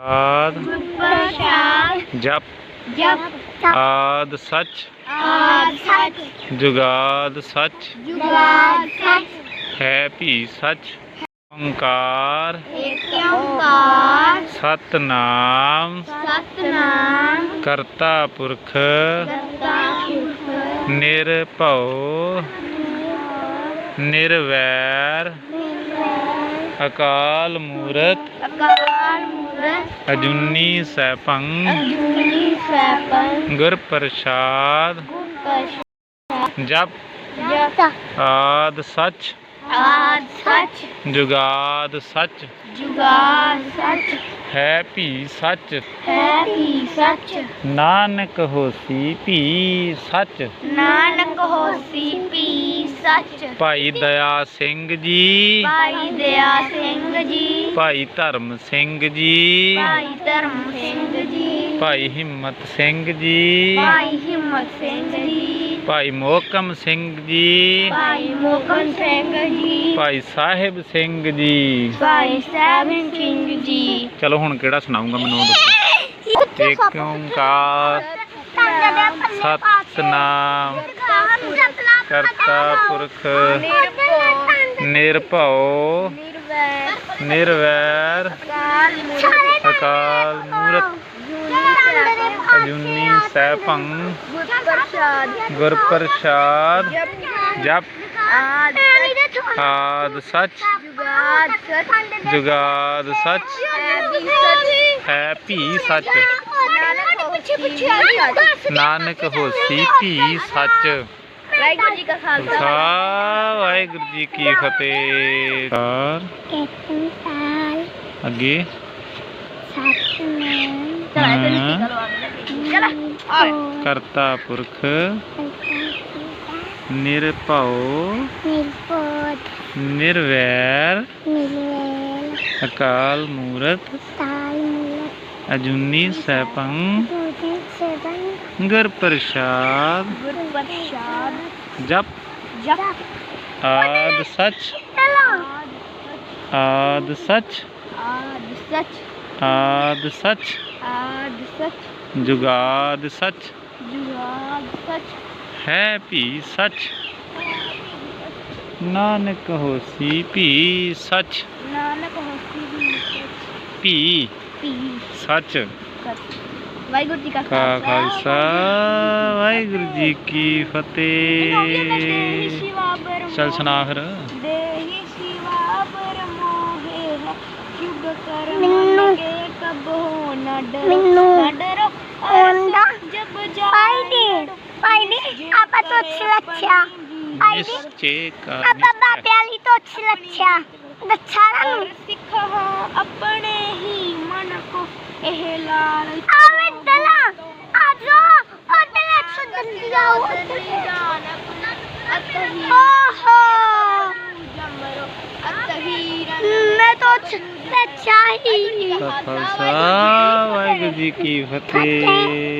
ਆਦ। ਪ੍ਰਸ਼ਾਦ। ਜਪ। ਜਪ। ਆਦ ਸੱਚ। ਆਦ ਸੱਚ। ਜੁਗਾਦ ਸੱਚ। ਜੁਗਾਦ ਸੱਚ। ਹੈ ਭੀ ਸੱਚ। ਓੰਕਾਰ। ਏਕ ਓੰਕਾਰ। ਸਤਨਾਮ। ਸਤਨਾਮ। ਕਰਤਾ ਪੁਰਖ। ਕਰਤਾ ਪੁਰਖ। ਨਿਰਭਉ। ਨਿਰਵੈਰ। ਅਕਾਲ ਮੂਰਤ। ਅਕਾਲ ਮੂਰਤ। ਅਜੂਨੀ ਸੈਭੰ। ਅਜੂਨੀ ਸੈਭੰ। ਗੁਰ ਪ੍ਰਸਾਦ। ਗੁਰ ਜਪ। ਜਪ। ਆਦ ਸੱਚ। ਆਦ ਸੱਚ। ਜੁਗਾਦ ਸੱਚ। ਜੁਗਾਦ ਸੱਚ। ਹੈ ਭੀ ਸੱਚ ਹੈ ਵੀ ਸੱਚ ਨਾਨਕ ਹੋਸੀ ਭੀ ਸੱਚ ਨਾਨਕ ਹੋਸੀ ਪੀ ਸੱਚ ਭਾਈ ਦਇਆ ਸਿੰਘ ਜੀ ਭਾਈ ਦਇਆ ਸਿੰਘ ਜੀ ਭਾਈ ਧਰਮ ਸਿੰਘ ਜੀ ਭਾਈ ਧਰਮ ਸਿੰਘ ਜੀ ਭਾਈ ਹਿੰਮਤ ਸਿੰਘ ਜੀ ਭਾਈ ਹਿੰਮਤ ਸਿੰਘ ਜੀ ਭਾਈ ਮੋਹਕਮ ਸਿੰਘ ਜੀ ਭਾਈ ਮੋਕਨ ਸਿੰਘ ਜੀ ਭਾਈ ਸਾਹਿਬ ਸਿੰਘ ਜੀ ਭਾਈ ਸਾਹਿਬ ਸਿੰਘ ਜੀ ਚਲੋ ਹੁਣ ਕਿਹੜਾ ਸੁਣਾਉਂਗਾ ਮੈਨੂੰ ਉਹ ਦੱਸੋ। ਏਕ ਓੰਕਾਰ ਸਤਨਾਮ। ਕਰਤਾ ਪੁਰਖ ਨਿਰਭਉ। ਨਿਰਵੈਰ। ਅਕਾਲ ਮੂਰਤ। ਅਜੂਨੀ ਸੈਭੰ। ਗੁਰ ਪ੍ਰਸਾਦ ਜਪ। ਆਦ ਸੱਚ। ਜੁਗਾਦ ਸੱਚ। ਹੈ ਭੀ ਸੱਚ। ਨਾਨਕ ਹੋਸੀ ਭੀ ਸੱਚ। ਵਾਹਿਗੁਰੂ ਜੀ ਕਾ ਖਾਲਸਾ। ਵਾਹਿਗੁਰੂ ਜੀ ਕੀ ਫਤਿਹ। ਕਾਰ ਅੱਗੇ? ਚਲੋ ਕਰਤਾ ਪੁਰਖ। ਨਿਰਭਉ ਨਿਰਵੈਰ ਅਕਾਲ ਮੂਰਤ ਅਜੂਨੀ ਸੈਭੰ ਗੁਰ ਪ੍ਰਸਾਦ ਗੁਰ ਪ੍ਰਸਾਦ ਜਪ ਜਪ। ਆਦ ਸੱਚ ਆਦ ਸੱਚ ਆਦ ਸੱਚ ਆਦ ਸੱਚ ਆਦ ਸੱਚ ਜੁਗਾਦ ਸੱਚ। ਜੁਗਾਦ ਸੱਚ। ਹੈ ਭੀ ਸੱਚ। ਨਾਨਕ ਹੋਸੀ ਭੀ ਸੱਚ। ਨਾਨਕ ਹੋਸੀ ਵੀ ਸੱਚ। ਭੀ ਪੀ ਸੱਚ। ਵਾਹਿਗੁਰੂ ਜੀ ਕਾ ਖਾਲਸਾ ਵਾਹਿਗੁਰੂ ਜੀ ਕੀ ਫਤਿਹ। ਚੱਲ ਸੁਣਾ ਫਿਰ। ਦੇਹੀ ਸਿਵਾ ਪਰ ਮੋਹੇ ਹੈ। ਯੁਗ ਕਰਮ ਕੇ ਕਬ ਹੋ ਨਾ ਡਰ ਨਾ ਡਰੋ। अच्छा। लच्छा निश्चे का अब्बा प्याली तो अच्छा लच्छा दच्छारा नु। सिख अपने ही मन को एह लाल आवे दला आजो ओ दला अच्छा सुदंदी आओ ओहो। मैं तो अच्छा ही वाहेगुरु जी की फतेह।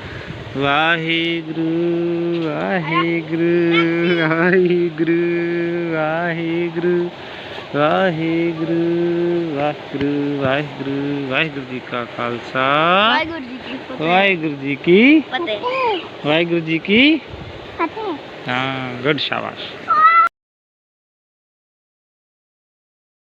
ਵਾਹਿਗੁਰੂ ਵਾਹਿਗੁਰੂ ਵਾਹਿਗੁਰੂ ਵਾਹਿਗੁਰੂ ਵਾਹਿਗੁਰੂ ਵਾਹਿਗੁਰੂ ਵਾਹਿਗੁਰੂ ਵਾਹਿਗੁਰੂ ਜੀ ਕਾ ਖਾਲਸਾ। ਵਾਹਿਗੁਰੂ ਜੀ ਕੀ ਫਤਿਹ। ਵਾਹਿਗੁਰੂ ਜੀ ਕੀ ਫਤਿਹ। ਵਾਹਿਗੁਰੂ ਜੀ ਕੀ ਫਤਿਹ। ਹਾਂ ਗੁੱਡ ਸ਼ਾਬਾਸ਼।